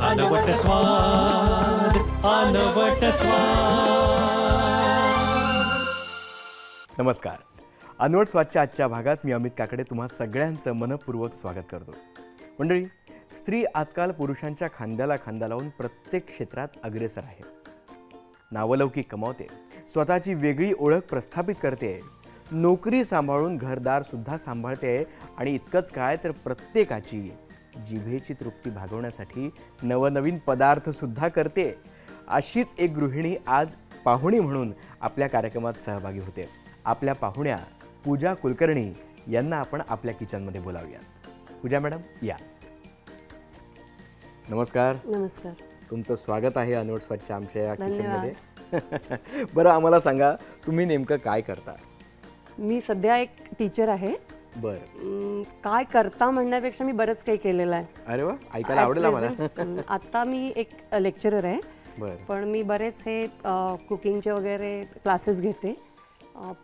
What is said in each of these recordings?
अनवट स्वाद अनवट स्वाद. नमस्कार. अनवट स्वादच्या आजच्या भागात मी अमित काकडे तुम्हा सगळ्यांचं मनपूर्वक स्वागत करतो. मंडळी स्त्री आजकाल पुरुषांच्या खांद्याला खांदा लावून प्रत्येक क्षेत्रात अग्रेसर आहे. नावलौकिक कमावते स्वतःची वेगळी ओळख प्रस्थापित करते नोकरी सांभाळून घरदार सुद्धा सांभाळते आणि इतकंच काय तर प्रत्येकाची जिभेची तृप्ती भागवण्यासाठी नवनवीन पदार्थ सुद्धा करते. अशीच एक गृहिणी आज पाहुणी म्हणून आपल्या कार्यक्रमात सहभागी होते. आपल्या पाहुण्या पूजा कुलकर्णी यांना आपण आपल्या किचनमध्ये बोलावूया पूजा मॅडम या. नमस्कार. नमस्कार. तुमचं स्वागत आहे अनवट स्वच्छ आमच्या या किचनमध्ये. बरं आम्हाला सांगा तुम्ही नेमकं काय करता? मी सध्या एक टीचर आहे. बरं. अं, काय करता म्हणण्यापेक्षा मी बरंच काही केलेलं आहे. अरे वा ऐकायला आवडेल आम्हाला. आता मी एक लेक्चरर आहे. बरं. पण मी बरेच हे कुकिंगचे वगैरे क्लासेस घेते.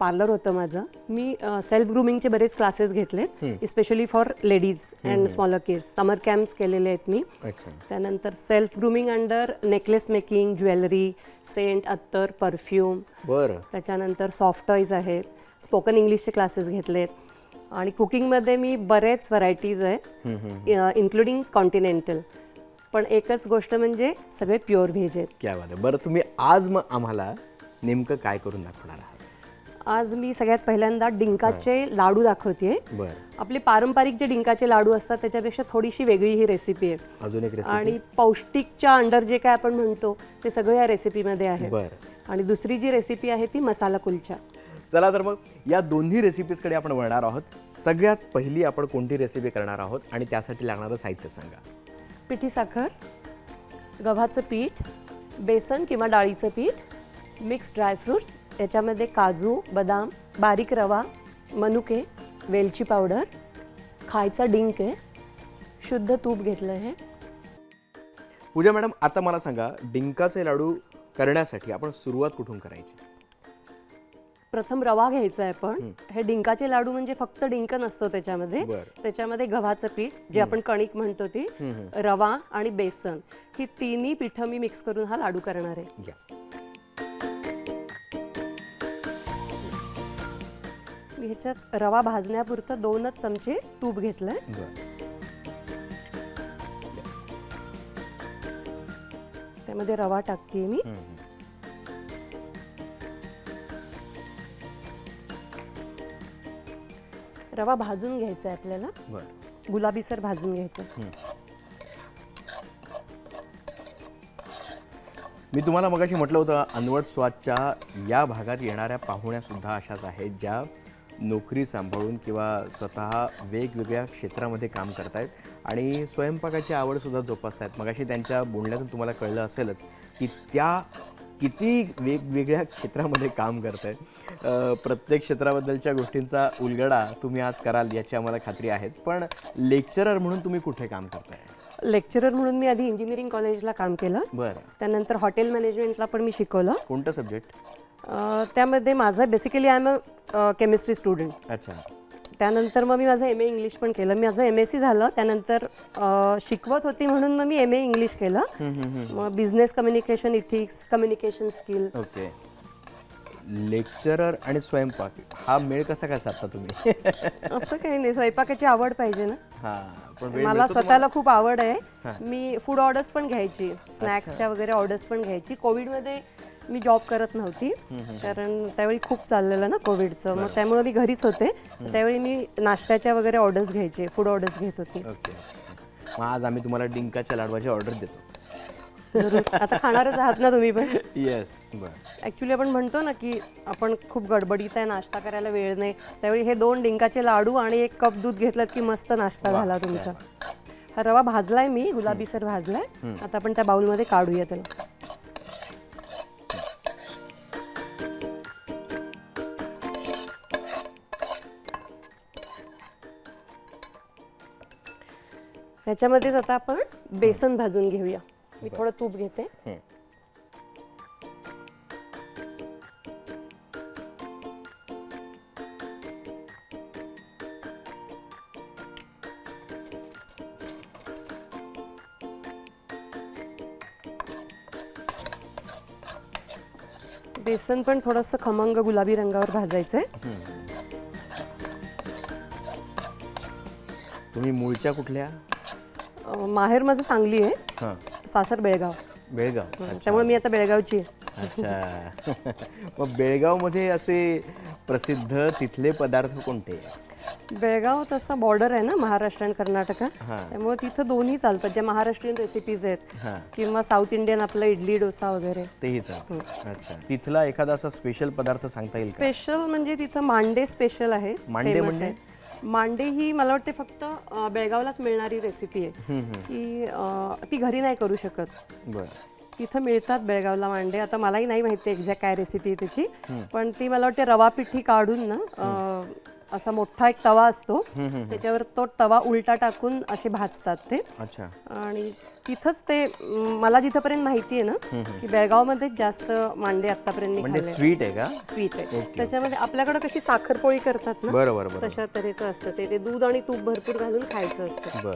पार्लर होतं माझं. मी सेल्फ ग्रुमिंगचे बरेच क्लासेस घेतलेत specially for ladies and smaller kids summer camps केलेले आहेत मी. अच्छा. त्यानंतर self grooming under necklace making jewellery scent अत्तर परफ्यूम बरं. त्याच्यानंतर सॉफ्ट टॉईज आहेत. स्पोकन इंग्लिशचे क्लासेस घेतलेत. आणि कुकिंगमध्ये मी बरेच व्हरायटीज आहेत इन्क्लुडिंग कॉन्टिनेंटल पण एकच गोष्ट म्हणजे सगळे प्युअर व्हेज आहेत. क्या बात आहे. बरं तुम्ही आज मग आम्हाला नेमकं काय करून दाखवणार आहात? आज मी सगळ्यात पहिल्यांदा डिंकाचे लाडू दाखवते आपले पारंपरिक जे डिंकाचे लाडू असतात त्याच्यापेक्षा थोडीशी वेगळी ही रेसिपी आहे. अजून एक आणि पौष्टिकच्या अंडर जे काय आपण म्हणतो ते सगळं या रेसिपीमध्ये आहे. बरं. आणि दुसरी जी रेसिपी आहे ती मसाला कुलचा. चला तर मग या दोन्ही रेसिपीजकडे आपण वळणार आहोत. सगळ्यात पहिली आपण कोणती रेसिपी करणार आहोत आणि त्यासाठी लागणारं साहित्य सांगा. पिठी साखर गव्हाचं पीठ बेसन किंवा डाळीचं पीठ मिक्स ड्रायफ्रुट्स याच्यामध्ये काजू बदाम बारीक रवा मनुके वेलची पावडर खायचा डिंक आहे शुद्ध तूप घेतलं आहे पूजा मॅडम आता मला सांगा डिंकाचे लाडू करण्यासाठी आपण सुरुवात कुठून करायची? प्रथम रवा घ्यायचा आहे पण हे डिंकाचे लाडू म्हणजे फक्त डिंक नसतो त्याच्यामध्ये. त्याच्यामध्ये गव्हाचं पीठ जे आपण कणिक म्हणतो ती रवा आणि बेसन ही तिन्ही पिठं मी मिक्स करून हा लाडू करणार आहे. ह्याच्यात रवा भाजण्यापुरतं दोनच चमचे तूप घेतलंय. त्यामध्ये रवा टाकते मी. रवा भाजून घ्यायचा आहे आपल्याला. बरं. गुलाबीसर भाजून घ्यायचं. मी तुम्हाला मगाशी म्हटलं होतं अनवट स्वादच्या या भागात येणाऱ्या पाहुण्या सुद्धा अशाच आहेत ज्या नोकरी सांभाळून किंवा स्वतः वेगवेगळ्या क्षेत्रामध्ये काम करतायत आणि स्वयंपाकाची आवडसुद्धा जोपासतायत. मगाशी त्यांच्या बोलण्यातून तुम्हाला कळलं असेलच की त्या किती वेगवेगळ्या क्षेत्रामध्ये काम करतायत. अ, प्रत्येक क्षेत्राबद्दलच्या गोष्टींचा उलगडा तुम्ही आज कराल याची आम्हाला खात्री आहेच. पण लेक्चरर म्हणून तुम्ही कुठे काम करताय? लेक्चरर म्हणून मी आधी इंजिनिअरिंग कॉलेजला काम केलं. बरं. त्यानंतर हॉटेल मॅनेजमेंटला पण मी शिकवलं. कोणतं सब्जेक्ट? त्यामध्ये माझं basically I am a chemistry student अच्छा. त्यानंतर मग मी माझं एम ए इंग्लिश पण केलं. मी माझं एम एस सी झालं. त्यानंतर अं, शिकवत होती म्हणून मग मी एम ए इंग्लिश केलं. मग business communication ethics communication skill okay lecturer आणि स्वयंपाक. हा मेळ कसा काय साधता तुम्ही? असं काही नाही. स्वयंपाकाची आवड पाहिजे ना. हा पण वेळ मला स्वतःला खूप आवड आहे. मी फूड ऑर्डर्स पण घ्यायची. स्नॅक्सच्या वगैरे ऑर्डर्स पण घ्यायची. कोविडमध्ये मी जॉब करत नव्हती. कारण त्यावेळी खूप चाललेलं ना कोविडचं. मग त्यामुळे मी घरीच होते. त्यावेळी मी नाश्त्याच्या वगैरे ऑर्डर्स घ्यायचे. फूड ऑर्डर्स घेत होती. ओके. मग आज आम्ही तुम्हाला डिंकाच्या लाडवाची ऑर्डर देतो. जरूर. आता खाणारच आहात ना तुम्ही पण. येस बरं. ॲक्च्युली आपण म्हणतो ना की आपण खूप गडबडीत आहे नाश्ता करायला वेळ नाही. त्यावेळी हे दोन डिंकाचे लाडू आणि एक कप दूध घेतलं की मस्त नाश्ता झाला तुमचा. हा रवा भाजलाय मी गुलाबीसर भाजलाय. आता आपण त्या बाउलमध्ये काढूया त्याला. त्याच्यामध्ये आता आपण बेसन भाजून घेऊया. मी थोडं तूप घेते. बेसन पण थोडंसं खमंग गुलाबी रंगावर भाजायचंय. तुम्ही मूळच्या कुठल्या? माहेर माझं सांगली आहे. हां. सासर बेळगाव. बेळगाव. त्यामुळे मी आता बेळगावची आहे. अच्छा. मग बेळगावमध्ये असे प्रसिद्ध तिथले पदार्थ कोणते? बेळगाव तसा बॉर्डर आहे ना महाराष्ट्र आणि कर्नाटका. हां. त्यामुळे तिथं दोन्ही चालतात. ज्या महाराष्ट्रीयन रेसिपीज आहेत हां. किंवा साऊथ इंडियन आपलं इडली डोसा वगैरे. तेही चाल अच्छा. तिथला एखादा असा स्पेशल पदार्थ सांगता येईल का? स्पेशल म्हणजे तिथं मांडे स्पेशल आहे. मांडे famous म्हणजे? आहे. मांडे ही मला वाटते फक्त अं, बेळगावलाच मिळणारी रेसिपी आहे. की अं, ती घरी नाही करू शकत. बरं. तिथं मिळतात बेळगावला मांडे. आता मलाही नाही माहिती एक्झॅक्ट काय रेसिपी आहे त्याची. पण ती मला वाटते रवा पिठी काढून ना अं, असा मोठा एक तवा असतो. त्याच्यावर तो तवा उलटा टाकून असे भाजतात ते. अच्छा. आणि तिथंच ते मला जिथंपर्यंत माहिती आहे ना की बेळगावमध्ये जास्त मांडे आतापर्यंत मी म्हणजे स्वीट आहे का? स्वीट आहे. त्याच्यामध्ये आपल्याकडे कशी साखरपोळी करतात ना बरं बरं बरं तशा तऱ्हेचं असतं. ते ते दूध आणि तूप भरपूर घालून खायचं असतं.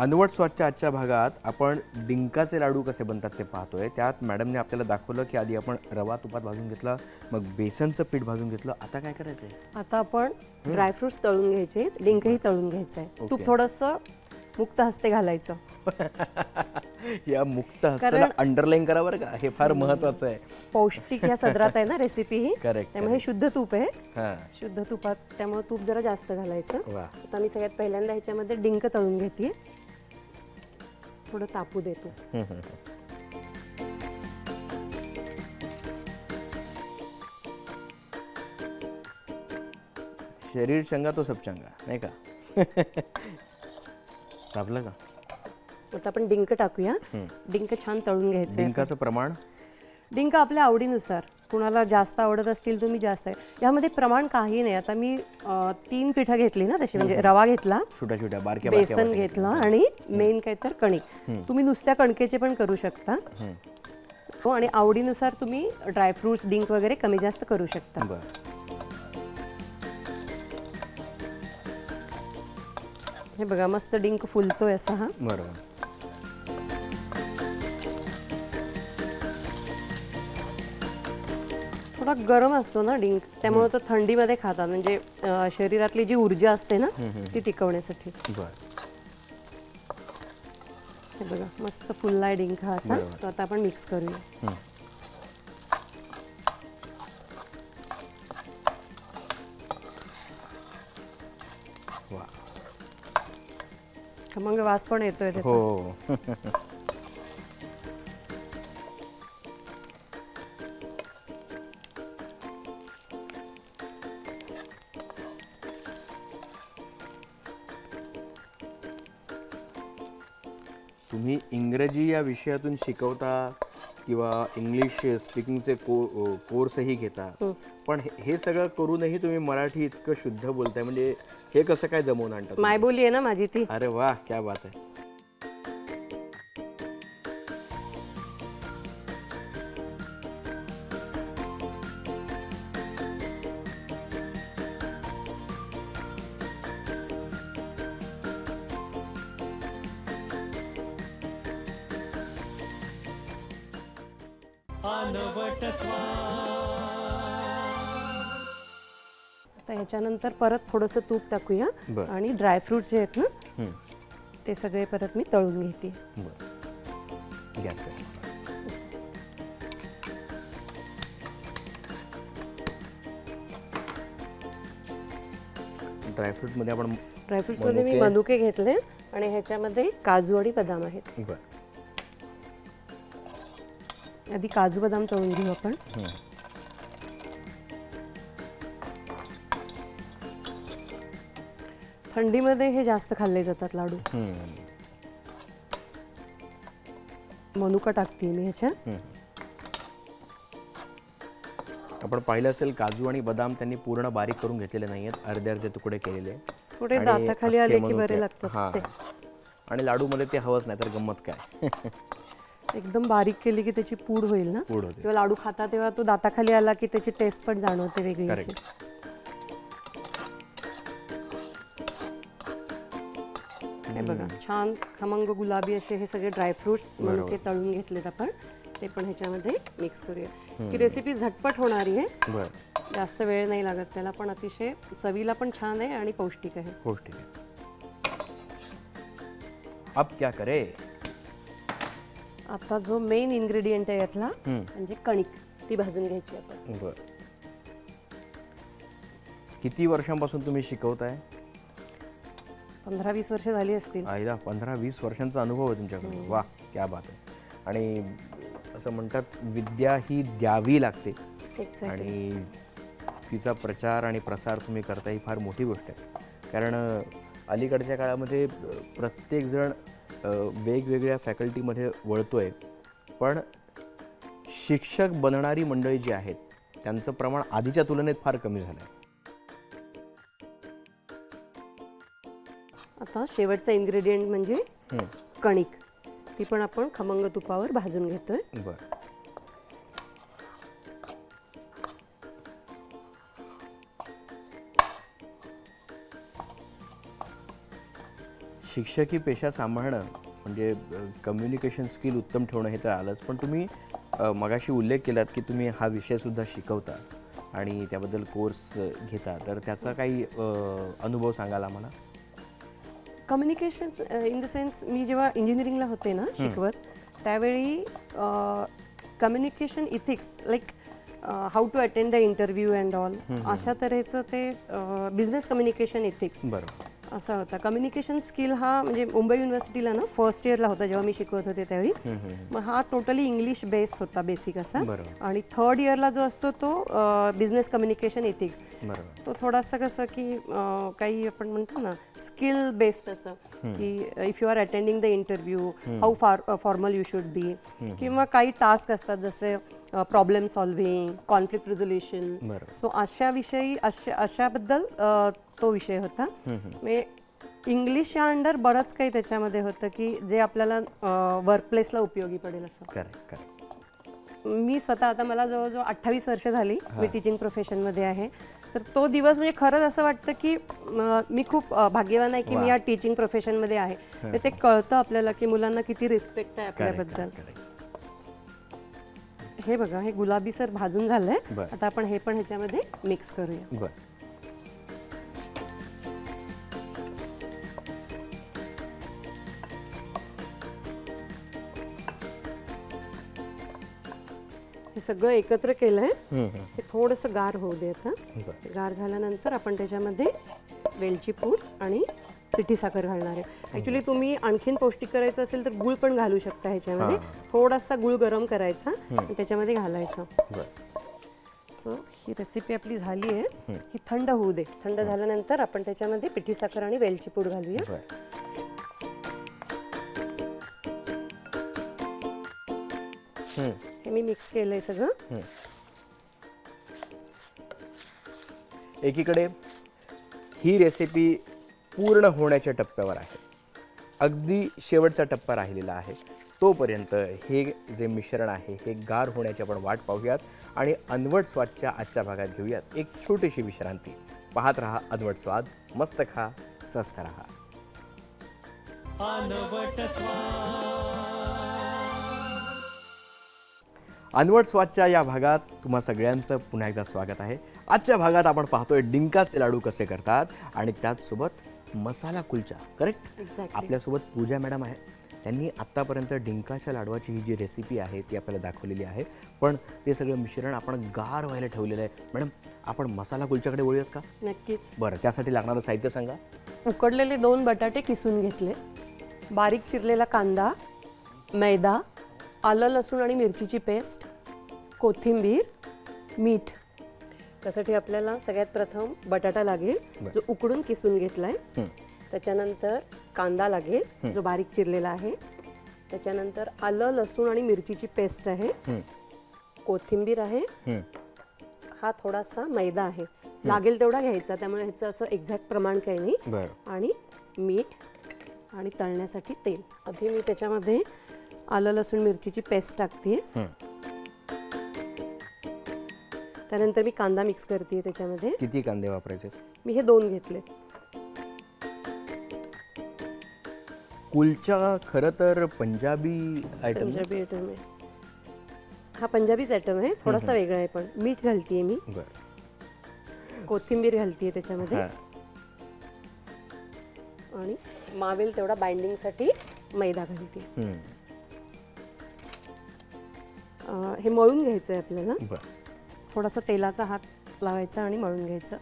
अनवट स्वच्छच्या आजच्या भागात आपण डिंकाचे लाडू कसे बनतात ते पाहतोय. त्यात मॅडमने आपल्याला दाखवलं की आधी आपण रवा तुपात भाजून घेतला मग बेसनचं पीठ भाजून घेतलं. आता काय करायचंय? आता आपण ड्रायफ्रुट्स तळून घ्यायचे डिंकही तळून घ्यायचं आहे तूप थोडंसं मुक्त हस्ते घालायचं. या मुक्त हस्ताला अंडरलाईन करा बरं का. हे फार महत्वाचं आहे. पौष्टिक या सदरात आहे ना रेसिपी ही. करेक्ट त्यामुळे हे शुद्ध तूप आहे. हां. शुद्ध तुपात त्यामुळे तूप जरा जास्त घालायचं. वा. आता मी सगळ्यात पहिल्यांदा ह्याच्यामध्ये डिंक तळून घेते थोडं तापू देतो. शरीर चंगा तो सब चंगा नाही का? तापलं का? आता आपण डिंक टाकूया. डिंक छान तळून घ्यायचं डिंकाचं प्रमाण? डिंक आपल्या आवडीनुसार. कुणाला जास्त आवडत असतील तुम्ही जास्त यामध्ये प्रमाण काही नाही. आता मी अं, तीन पिठं घेतली ना तशी म्हणजे रवा घेतला छोट्या छोट्या बारक्या बारक्या बेसन घेतलं आणि मेन काय तर कणिक. तुम्ही नुसत्या कणकेचे पण करू शकता. हो आणि आवडीनुसार तुम्ही ड्रायफ्रुट्स डिंक वगैरे कमी जास्त करू शकता. बरं. हे बघा मस्त डिंक फुलतोय असा हा. बरोबर. थोडा गरम असतो ना डिंक? त्यामुळे तो थंडीमध्ये खातात. म्हणजे अं, शरीरातली जी ऊर्जा असते ना ती टिकवण्यासाठी. बरं. हे बघा मस्त फुललाय डिंक हा असा. तो आता आपण मिक्स करूया. वा. खमंग वास पण येतोय त्याचा. हो. इंग्रजी या विषयातून शिकवता किंवा इंग्लिश स्पीकिंगचे को कोर्सही घेता पण हे- सगळं करूनही तुम्ही मराठी इतकं शुद्ध बोलताय. म्हणजे हे कसं काय जमवून आणतात? मायबोली आहे ना माझी ती. अरे वाह क्या बात है आता ह्याच्यानंतर परत थोडंसं तूप टाकूया बरं. आणि ड्रायफ्रुट्स जे आहेत ना. ते सगळे परत मी तळून घेते बरं गॅस कर ड्रायफ्रूटमध्ये आपण ड्रायफ्रुट्समध्ये मी मनुके. घेतले आणि ह्याच्यामध्ये काजू आणि बदाम आहेत बरं आधी काजू बदाम तळून घेऊ आपण. थंडीमध्ये हे जास्त खाल्ले जातात लाडू. मनुका टाकते मी ह्याच्यात. आपण पाहिलं असेल काजू आणि बदाम त्यांनी पूर्ण बारीक करून घेतलेले नाही आहेत अर्धे अर्धे तुकडे केलेले. थोडे आणि दाताखाली आले की. बरे लागतात हां. ते. आणि लाडूमध्ये ते हवंच नाही तर गंमत काय? एकदम बारीक केली की त्याची पूड होईल ना? पूड होते. किंवा लाडू खाता तेव्हा तो दाताखाली आला की त्याची टेस्ट पण जाणवते वेगळी अशी. करेक्ट बघा. छान खमंग गुलाबी असे हे सगळे ड्रायफ्रुट्स मनुके तळून घेतलेत आपण. ते पण ह्याच्यामध्ये मिक्स करूया. ही रेसिपी झटपट होणारी आहे. जास्त वेळ नाही लागत त्याला पण अतिशय चवीला पण छान आहे आणि पौष्टिक आहे. पौष्टिक आहे. अब क्या करे? आता जो मेन इन्ग्रेडियंट आहे यातला म्हणजे कणिक. ती भाजून घ्यायची आपण. बर. किती वर्षांपासून तुम्ही शिकवताय? पंधरा वीस वर्ष झाली असतील. आईला पंधरा वीस वर्षांचा अनुभव आहे तुमच्याकडे वा क्या बात आहे. आणि असं म्हणतात विद्या ही द्यावी लागते. आणि तिचा प्रचार आणि प्रसार तुम्ही करता ही फार मोठी गोष्ट आहे. कारण अलीकडच्या काळामध्ये प्रत्येकजण वेगवेगळ्या फॅकल्टीमध्ये वळतोय. पण शिक्षक बनणारी मंडळी जी आहेत त्यांचं प्रमाण आधीच्या तुलनेत फार कमी झालं आहे आता शेवटचा इन्ग्रेडियंट म्हणजे कणिक. ती पण आपण खमंग तुपावर भाजून घेतोय. बरं. शिक्षकी पेशा सांभाळणं म्हणजे कम्युनिकेशन स्किल उत्तम ठेवणं हे तर आलंच. पण तुम्ही मगाशी उल्लेख केलात की तुम्ही हा विषयसुद्धा शिकवता आणि त्याबद्दल कोर्स घेता. तर त्याचा काही अनुभव सांगाल आम्हाला? कम्युनिकेशन इन द सेन्स मी जेव्हा इंजिनिअरिंगला होते ना शिकवत त्यावेळी communication ethics like how to attend the interview and all अशा तऱ्हेचं ते बिझनेस कम्युनिकेशन इथिक्स असा होता. कम्युनिकेशन स्किल हा म्हणजे मुंबई युनिव्हर्सिटीला ना फर्स्ट इयरला होता जेव्हा मी शिकवत होते त्यावेळी. मग हा टोटली इंग्लिश बेस होता बेसिक असा. आणि थर्ड इयरला जो असतो तो बिझनेस कम्युनिकेशन बरोबर. तो थोडासा कसं की काही आपण म्हणतो ना स्किल बेस्ड असं. की if you are attending the interview how far formal you should be किंवा काही टास्क असतात जसे problem solving conflict resolution. So अशा विषयी अशा अशाबद्दल अं, तो विषय होता. इंग्लिश या अंडर बरंच काही त्याच्यामध्ये होतं की जे आपल्याला वर्कप्लेसला उपयोगी पडेल असं. करेक्ट करेक्ट मी स्वतः आता मला जवळजवळ अठ्ठावीस वर्ष झाली मी टीचिंग प्रोफेशनमध्ये आहे. तर तो दिवस म्हणजे खरंच असं वाटतं की मी खूप भाग्यवान आहे की मी या टीचिंग प्रोफेशनमध्ये आहे. ते कळतं आपल्याला की मुलांना किती रिस्पेक्ट आहे आपल्याबद्दल. हे बघा हे गुलाबी सर भाजून झालंय. आता आपण हे पण ह्याच्यामध्ये मिक्स करूया. हे सगळं एकत्र केलंय. हे थोडंसं गार होऊ दे आता. गार झाल्यानंतर आपण त्याच्यामध्ये वेलची पूड आणि पिठी साखर घालणार आहे. ॲक्च्युली तुम्ही आणखीन पौष्टिक करायचं असेल तर गुळ पण घालू शकता ह्याच्यामध्ये. थोडासा गुळ गरम करायचा आणि त्याच्यामध्ये घालायचं. सो ही रेसिपी आपली झाली आहे. ही थंड होऊ दे. थंड झाल्यानंतर आपण त्याच्यामध्ये पिठी साखर आणि वेलची पूड घालूया. हम्म. हे मी मिक्स केलंय सगळं. एकीकडे ही रेसिपी पूर्ण होण्याच्या टप्प्यावर आहे. अगदी शेवटचा टप्पा राहिलेला आहे. तोपर्यंत हे जे मिश्रण आहे हे गार होण्याची आपण वाट पाहूयात आणि अनवट स्वादच्या आजच्या भागात घेऊयात. एक छोटीशी विश्रांती. पाहत रहा अनवट स्वाद. मस्त खा स्वस्थ रहा. अनवट स्वादच्या या भागात तुम्हा सगळ्यांचं पुन्हा एकदा स्वागत आहे. आजच्या भागात आपण पाहतोय डिंकाचे लाडू कसे करतात आणि त्याचसोबत मसाला कुलचा करेक्ट एक्झॅक्टली आपल्यासोबत पूजा मॅडम आहे. त्यांनी आत्तापर्यंत डिंकाच्या लाडवाची ही जी रेसिपी आहे ती आपल्याला दाखवलेली आहे. पण ते सगळं मिश्रण आपण गार व्हायला ठेवलेलं आहे. मॅडम आपण मसाला कुलच्याकडे वळूयात का? नक्कीच. बरं त्यासाठी लागणारं साहित्य सांगा. उकडलेले दोन बटाटे किसून घेतले. बारीक चिरलेला कांदा मैदा आलं लसूण आणि मिरचीची पेस्ट कोथिंबीर मीठ. त्यासाठी आपल्याला सगळ्यात प्रथम बटाटा लागेल जो उकडून किसून घेतलाय. हं. त्याच्यानंतर कांदा लागेल जो बारीक चिरलेला आहे. त्याच्यानंतर आलं लसूण आणि मिरचीची पेस्ट आहे. कोथिंबीर आहे. हं. थोडासा मैदा आहे. लागेल तेवढा घ्यायचा त्यामुळे ह्याचं असं एक्झॅक्ट प्रमाण काही नाही. आणि मीठ आणि तळण्यासाठी तेल. आधी मी त्याच्यामध्ये आलं लसूण मिरचीची पेस्ट टाकते हं. त्यानंतर मी कांदा मिक्स करते त्याच्यामध्ये. किती कांदे वापरायचे? मी हे दोन घेतले. कुलचा खरं तर पंजाबी आयटम पंजाबी आयटम आहे. हा पंजाबीच आयटम आहे थोडासा वेगळा आहे पण. मीठ घालतीये मी. बरं. कोथिंबीर घालतीये त्याच्यामध्ये. हां. आणि मावेल तेवढा बाइंडिंगसाठी मैदा घालते हे मळून घ्यायचं आहे आपल्याला. बरं. थोडासा तेलाचा हात लावायचा आणि मळून घ्यायचं.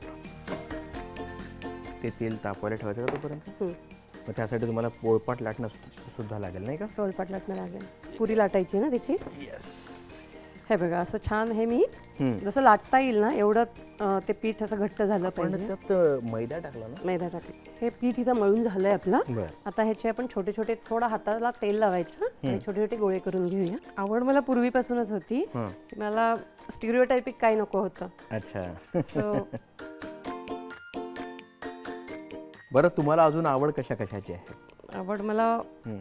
ते तेल तापवायला ठेवायचं का तोपर्यंत. मग त्यासाठी तुम्हाला पोळपाट लाटणं सु- सुद्धा लागेल नाही का? टोलपाट लाटणं लागेल. पुरी लाटायची ना त्याची? हे बघा असं छान हे मी. जसं लाटता येईल ना एवढं ते पीठ असं घट्ट झालं पण पाहिजे. त्यात मैदा टाकला ना? मैदा टाकले. हे पीठ इथं मळून झालंय आपलं. आता ह्याचे आपण छोटे छोटे थोडा हाताला तेल लावायचं. आणि छोटे छोटे गोळे करून घेऊया. आवड मला पूर्वीपासूनच होती. मला स्टिरिओटायपिक काय नको होतं. अच्छा. सो बरं तुम्हाला अजून आवड कशा कशाची आहे? आवड मला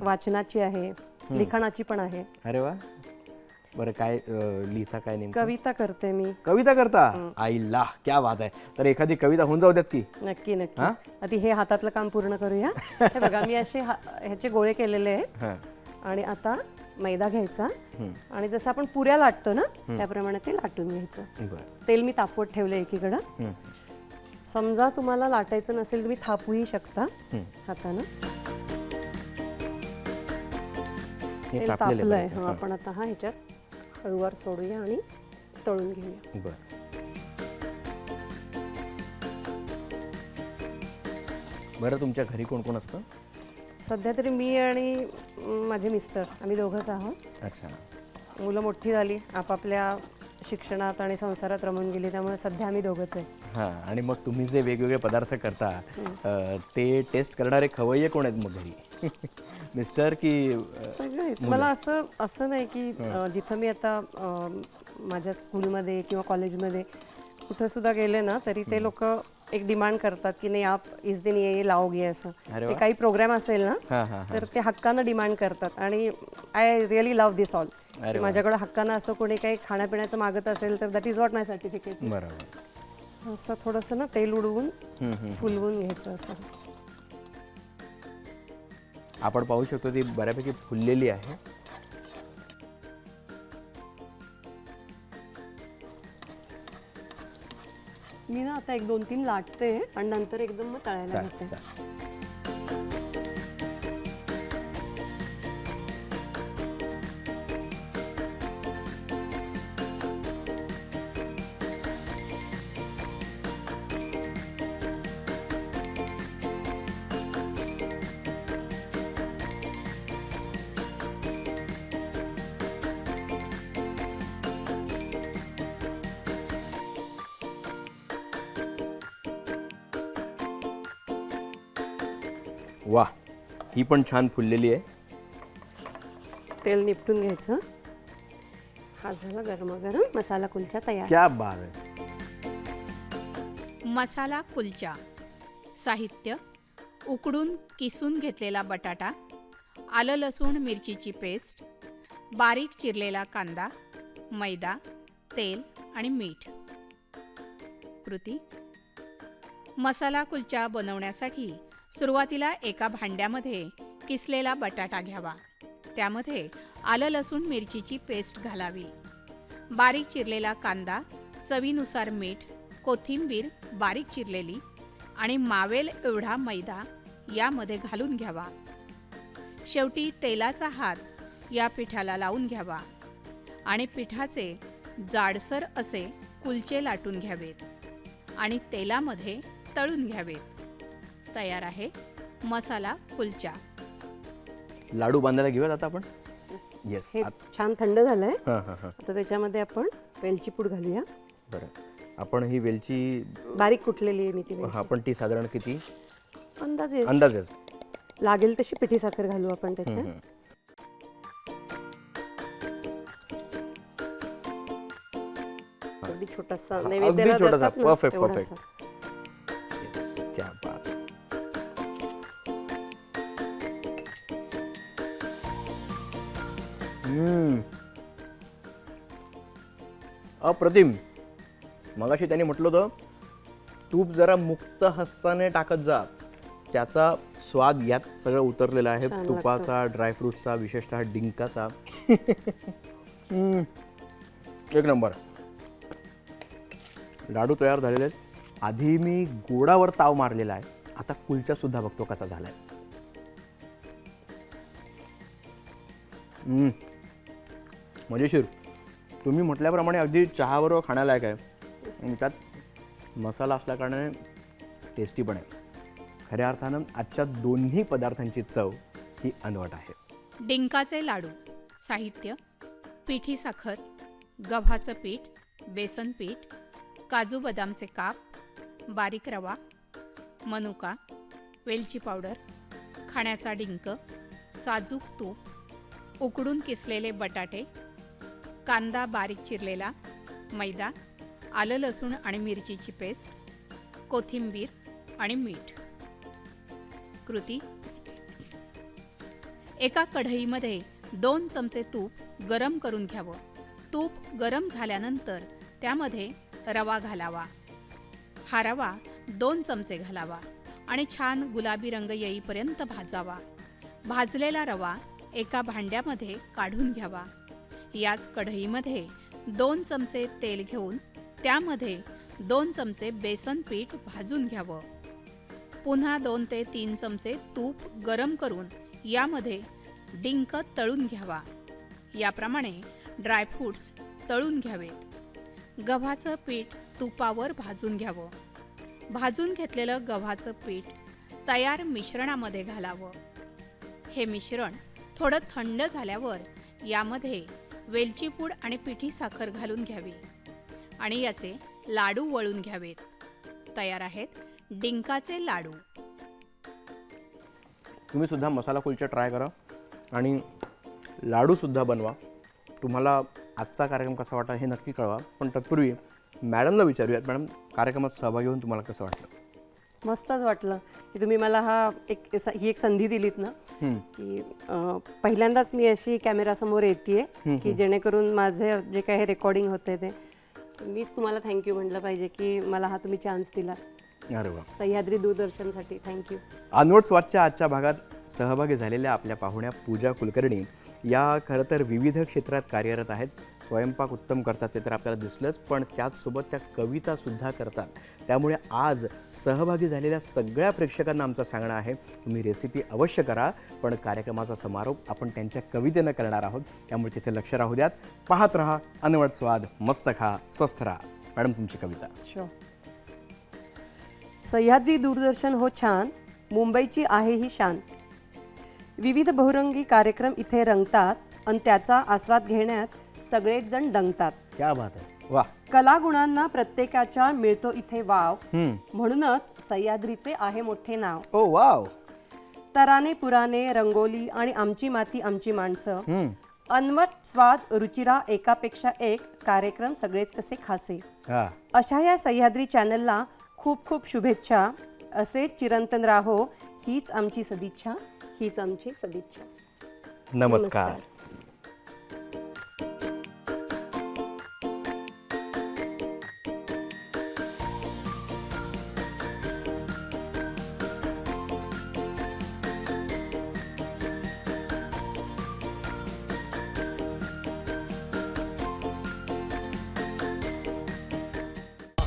वाचनाची आहे. लिखाणाची पण आहे. अरे वा. बरं काय अ, लिहिता काय नेमकं? कविता करते मी. कविता करता? आईला क्या बात आहे. तर एखादी कविता होऊन जाऊ द्यात की? नक्की नक्की. हा? आधी हे हातातलं काम पूर्ण करूया. हे बघा मी असे हा- ह्याचे गोळे केलेले आहेत. हां. आणि आता मैदा घ्यायचा. आणि जसं आपण पुऱ्या लाटतो ना त्याप्रमाणे ते लाटून घ्यायचं. बरं. तेल मी तापवत ठेवलं एकीकडं. समजा तुम्हाला लाटायचं नसेल तुम्ही थापूही शकता. हातानं. हे तेल तापलेलं तापलंय. बरं. हा. आपण आता हा ह्याच्यात हळूवार सोडूया आणि तळून घेऊया. बरं. बरं तुमच्या घरी कोण कोण असतं? सध्या तरी मी आणि माझे मिस्टर आम्ही दोघंच आहोत. अच्छा. मुलं मोठी झाली आपापल्या शिक्षणात आणि संसारात रमून गेली त्यामुळे सध्या आम्ही दोघंच आहे. हां आणि मग तुम्ही जे वेगवेगळे पदार्थ करता अ, ते टेस्ट करणारे खवय्ये कोण आहेत मग घरी? मिस्टर की सगळेच. मला. असं असं नाही की जिथं मी आता माझ्या स्कूलमध्ये किंवा कॉलेजमध्ये कुठं सुद्धा गेले ना तरी ते लोक एक डिमांड करतात की नाही आप इस दिन ये लावोगे असं. ते काही प्रोग्राम असेल ना तर ते हक्कानं डिमांड करतात. आणि I really love this all. माझ्याकडे हक्कानं असं कोणी काही खाण्यापिण्याचं मागत असेल तर that is what my certificate बरोबर. असं थोडंसं ना तेल उडवून. फुलवून घ्यायचं असं. आपण पाहू शकतो ती बऱ्यापैकी फुललेली आहे. मी ना आता एक दोन तीन लाटते आणि नंतर एकदम मग तळायला घेते ही पण छान फुललेली आहे. तेल निपटून घ्यायचं. हा झाला गरमागरम मसाला कुलचा तयार. क्या बात आहे. मसाला कुलचा. साहित्य उकडून किसून घेतलेला बटाटा आलं लसूण मिरचीची पेस्ट बारीक चिरलेला कांदा मैदा तेल आणि मीठ. कृती. मसाला कुलचा बनवण्यासाठी सुरुवातीला एका भांड्यामध्ये किसलेला बटाटा घ्यावा. त्यामध्ये आलं लसूण मिरचीची पेस्ट घालावी. बारीक चिरलेला कांदा चवीनुसार मीठ कोथिंबीर बारीक चिरलेली आणि मावेल एवढा मैदा यामध्ये घालून घ्यावा. शेवटी तेलाचा हात या पिठाला लावून घ्यावा आणि पिठाचे जाडसर असे कुलचे लाटून घ्यावेत आणि तेलामध्ये तळून घ्यावेत. तयार आहे. मसाला कुलचा. लाडू बांधायला घेऊयात आता आपण? येस हे छान थंड झालंय. हां हां हां. आता त्याच्यामध्ये आपण वेलची पूड घालूया. बरं. आपण ही वेलची बारीक कुटलेली आहे मी ती वेलची. हा पण ती साधारण किती? अंदाजे अंदाजेच लागेल तशी पिठी साखर घालू आपण त्याच्यात. अगदी छोटासा हा, नैवेद्याला अगदी छोटासा. देतात ना, Perfect, तेवढासा. अप्रतिम. मगाशी त्यांनी म्हटलं होतं तूप जरा मुक्त हस्ताने टाकत जा. त्याचा स्वाद यात सगळं उतरलेला आहे. छान. तुपाचा ड्रायफ्रूटचा विशेषतः डिंकाचा. हम्म. एक नंबर. लाडू तयार झालेले आहेत. आधी मी गोडावर ताव मारलेला आहे. आता कुलचा सुद्धा बघतो कसा झालाय. हम्म. मजेशीर. तुम्ही म्हटल्याप्रमाणे अगदी चहाबरोबर खाण्यालायक आहे. आणि त्यात मसाला असल्याकारणाने टेस्टी पण आहे. खऱ्या अर्थानं आजच्या दोन्ही पदार्थांची चव ही अनवट आहे. डिंकाचे लाडू साहित्य पिठी साखर गव्हाचं पीठ बेसन पीठ काजू बदामचे काप बारीक रवा मनुका वेलची पावडर खाण्याचा डिंक साजूक तूप उकडून किसलेले बटाटे कांदा बारीक चिरलेला मैदा आलं लसूण आणि मिरचीची पेस्ट कोथिंबीर आणि मीठ. कृती. एका कढईमध्ये दोन चमचे तूप गरम करून घ्यावं. तूप गरम झाल्यानंतर त्यामध्ये रवा घालावा. हा रवा दोन चमचे घालावा आणि छान गुलाबी रंग येईपर्यंत भाजावा. भाजलेला रवा एका भांड्यामध्ये काढून घ्यावा. याच कढईमध्ये दोन चमचे तेल घेऊन त्यामध्ये दोन चमचे बेसन पीठ भाजून घ्यावं. पुन्हा दोन ते तीन चमचे तूप गरम करून यामध्ये डिंक तळून घ्यावा. याप्रमाणे ड्रायफ्रूट्स तळून घ्यावेत. गव्हाचं पीठ तुपावर भाजून घ्यावं. भाजून घेतलेलं गव्हाचं पीठ तयार मिश्रणामध्ये घालावं. हे मिश्रण थोडं थंड झाल्यावर यामध्ये वेलची पूड आणि पिठी साखर घालून घ्यावी. आणि याचे लाडू वळून घ्यावेत. तयार आहेत डिंकाचे लाडू. तुम्ही सुद्धा मसाला कुलचा ट्राय करा. आणि लाडूसुद्धा बनवा. तुम्हाला आजचा कार्यक्रम कसा वाटला हे नक्की कळवा. पण तत्पूर्वी मॅडमला विचारूयात. मॅडम कार्यक्रमात सहभागी होऊन तुम्हाला कसं वाटलं? मस्तच वाटलं की तुम्ही मला हा एक ही एक संधी दिलीत ना. की पहिल्यांदाच मी अशी कॅमेरासमोर येते की जेणेकरून माझे जे काही रेकॉर्डिंग होते ते मीच तुम्हाला थँक्यू म्हटलं पाहिजे की मला हा तुम्ही चान्स दिला. अरे वा. सह्याद्री दूरदर्शनसाठी थँक्यू अनवट स्वादच्या आजच्या भागात सहभागी झालेल्या आपल्या पाहुण्या पूजा कुलकर्णी या खरं तर विविध क्षेत्रात कार्यरत आहेत. स्वयंपाक उत्तम करतात ते तर आपल्याला दिसलंच पण त्याचसोबत त्या कवितासुद्धा करतात. त्यामुळे आज सहभागी झालेल्या सगळ्या प्रेक्षकांना आमचं सांगणं आहे तुम्ही रेसिपी अवश्य करा पण कार्यक्रमाचा समारोप आपण त्यांच्या कवितेनं करणार आहोत. त्यामुळे तिथे लक्ष राहू द्यात. पाहत राहा अनवट स्वाद मस्त खा स्वस्थ राहा. मॅडम तुमची कविता. शो सह्याद्री दूरदर्शन हो छान मुंबईची आहे ही शान. विविध बहुरंगी कार्यक्रम इथे रंगतात आणि त्याचा आस्वाद घेण्यात सगळेच जण दंगतात. क्या बात आहे. वा. कलागुणांना प्रत्येकाच्या मिळतो इथे वाव. म्हणूनच सह्याद्रीचे आहे मोठे नाव. ओ वाव. तराने पुराणे रंगोली आणि आमची माती आमची माणसं. अनवट स्वाद रुचिरा एकापेक्षा एक कार्यक्रम सगळेच कसे खासे. हा. अशा या सह्याद्री चॅनलला खूप खूप शुभेच्छा. असे चिरंतन राहो हीच आमची सदिच्छा. हीच आमची सदिच्छा. नमस्कार.